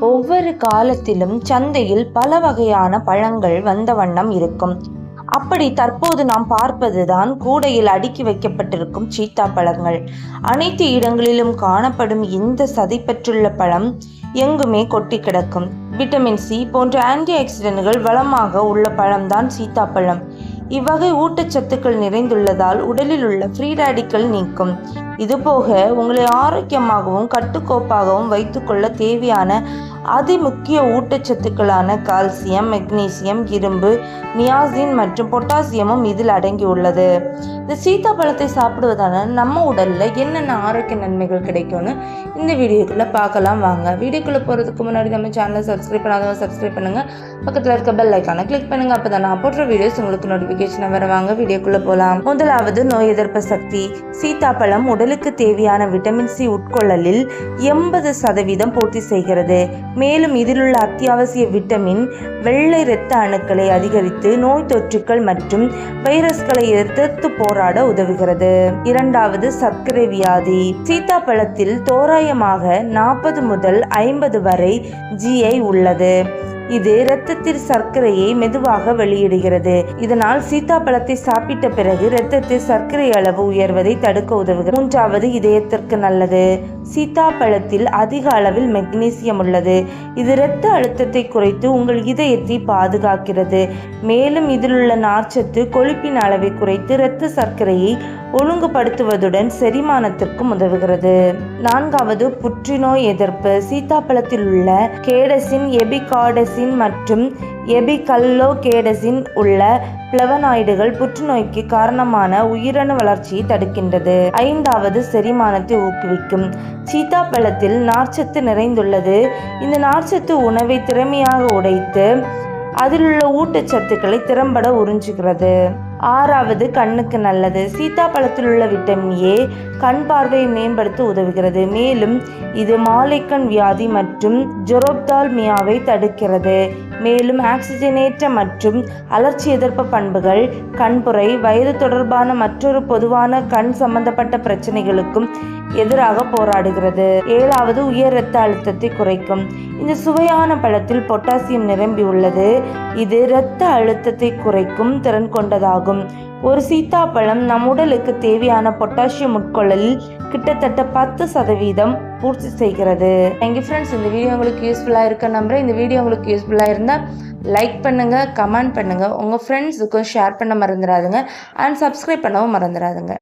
ஒவ்வொரு காலத்திலும் சந்தையில் பல வகையான பழங்கள் வந்த வண்ணம் இருக்கும். அப்படி தற்போது நாம் பார்ப்பதுதான் கூடையில் அடுக்கி வைக்கப்பட்டிருக்கும் சீத்தா பழங்கள். அனைத்து இடங்களிலும் காணப்படும் இந்த சதைப்பற்றுள்ள பழம் எங்குமே கொட்டி கிடக்கும். விட்டமின் சி போன்ற ஆன்டி ஆக்சிடென்ட்கள் வளமாக உள்ள பழம்தான் சீத்தாப்பழம் இவ்வகை ஊட்டச்சத்துக்கள் நிறைந்துள்ளதால் உடலில் உள்ள ஃப்ரீ ரேடிக்கல் நீக்கும். இதுபோக உங்களை ஆரோக்கியமாகவும் கட்டுக்கோப்பாகவும் வைத்துக்கொள்ள தேவையான அதிமுக்கிய ஊட்டச்சத்துக்களான கால்சியம் மெக்னீசியம் இரும்பு நியாசின் மற்றும் பொட்டாசியமும் இதில் அடங்கியுள்ளது. இந்த சீத்தாப்பழத்தை சாப்பிடுவதால நம்ம உடலில் என்னென்ன ஆரோக்கிய நன்மைகள் கிடைக்கும்னு இந்த வீடியோக்குள்ளே பார்க்கலாம் வாங்க. வீடியோக்குள்ளே போகிறதுக்கு முன்னாடி நம்ம சேனலை சப்ஸ்கிரைப் பண்ணாதவங்க சப்ஸ்கிரைப் பண்ணுங்கள் பக்கத்தில் இருக்க பெல் ஐக்கானை கிளிக் பண்ணுங்கள் அப்போ தான் நான் போடுற வீடியோஸ் உங்களுக்கு நோட்டிஃபிகேஷன் வருவாங்க வீடியோக்குள்ளே போகலாம் முதலாவது நோய் எதிர்ப்பு சக்தி. சீத்தாப்பழம் உடலுக்கு தேவையான விட்டமின் சி உட்கொள்ளலில் எண்பது சதவீதம் பூர்த்தி செய்கிறது. மேலும் இதிலுள்ள அத்தியாவசிய விட்டமின் வெள்ளை இரத்த அணுக்களை அதிகரித்து நோய் தொற்றுக்கள் மற்றும் வைரஸ்களை எதிர்த்து போராட உதவுகிறது. இரண்டாவது சர்க்கரை வியாதி. சீத்தாப்பழத்தில் தோராயமாக நாற்பது முதல் ஐம்பது வரை ஜிஐ உள்ளது. இது இரத்தத்தில் சர்க்கரையை மெதுவாக வெளியிடுகிறது. இதனால் சீத்தாப்பழத்தை சாப்பிட்ட பிறகு இரத்தத்தில் சர்க்கரை அளவு உயர்வதை தடுக்க உதவுகிறது. மூன்றாவது இதயத்திற்கு நல்லது. சீத்தாப்பழத்தில் அதிக அளவில் மெக்னீசியம் உள்ளது. இது இரத்த அழுத்தத்தை குறைத்து உங்கள் இதயத்தை பாதுகாக்கிறது. மேலும் இதில் உள்ள நார்ச்சத்து கொழுப்பின் அளவை குறைத்து இரத்த சர்க்கரையை ஒழுங்குபடுத்துவதுடன் செரிமானத்திற்கும் உதவுகிறது. நான்காவது புற்றுநோய் எதிர்ப்பு. சீத்தாப்பழத்தில் உள்ள கேடசின் எபிகாடசின் மற்றும் எபிகல்லோகேடசின் உள்ள பிளவனாய்டுகள் புற்றுநோய்க்கு காரணமான உயிரணு வளர்ச்சியை தடுக்கின்றது. ஐந்தாவது செரிமானத்தை ஊக்குவிக்கும். சீத்தாப்பழத்தில் நார்ச்சத்து நிறைந்துள்ளது. இந்த நார்ச்சத்து உணவை திறமையாக உடைத்து அதில் உள்ள ஊட்டச்சத்துக்களை திறம்பட உறிஞ்சுகிறது. ஆறாவது கண்ணுக்கு நல்லது. சீத்தாப்பழத்தில் உள்ள விட்டமின் ஏ கண் பார்வையை மேம்படுத்த உதவுகிறது. மேலும் இது மாலைக்கண் வியாதி மற்றும் ஜொரோப்தால்மியாவை தடுக்கிறது. மேலும் ஆக்சிஜனேற்ற மற்றும் அலர்ச்சி எதிர்ப்பு பண்புகள் கண்புரை வயது தொடர்பான மற்றொரு பொதுவான கண் சம்பந்தப்பட்ட பிரச்சனைகளுக்கும் எதிராக போராடுகிறது. ஏழாவது உயர் இரத்த அழுத்தத்தை குறைக்கும். இந்த சுவையான பழத்தில் பொட்டாசியம் நிரம்பியுள்ளது இது இரத்த அழுத்தத்தை குறைக்கும் திறன் கொண்டதாகும். ஒரு சீத்தாப்பழம் நம் உடலுக்கு தேவையான பொட்டாசியம் உட்கொள்ளலில் கிட்டத்தட்ட பத்து சதவீதம் பூர்த்தி செய்கிறது. எங்கள் ஃப்ரெண்ட்ஸ் இந்த வீடியோ உங்களுக்கு யூஸ்ஃபுல்லாக இருக்க நம்புகிறேன் இந்த வீடியோ உங்களுக்கு யூஸ்ஃபுல்லாக இருந்தால் லைக் பண்ணுங்கள் கமெண்ட் பண்ணுங்கள் உங்கள் ஃப்ரெண்ட்ஸுக்கும் ஷேர் பண்ண மறந்துடாதுங்க. அண்ட் சப்ஸ்கிரைப் பண்ணவும் மறந்துடாதுங்க.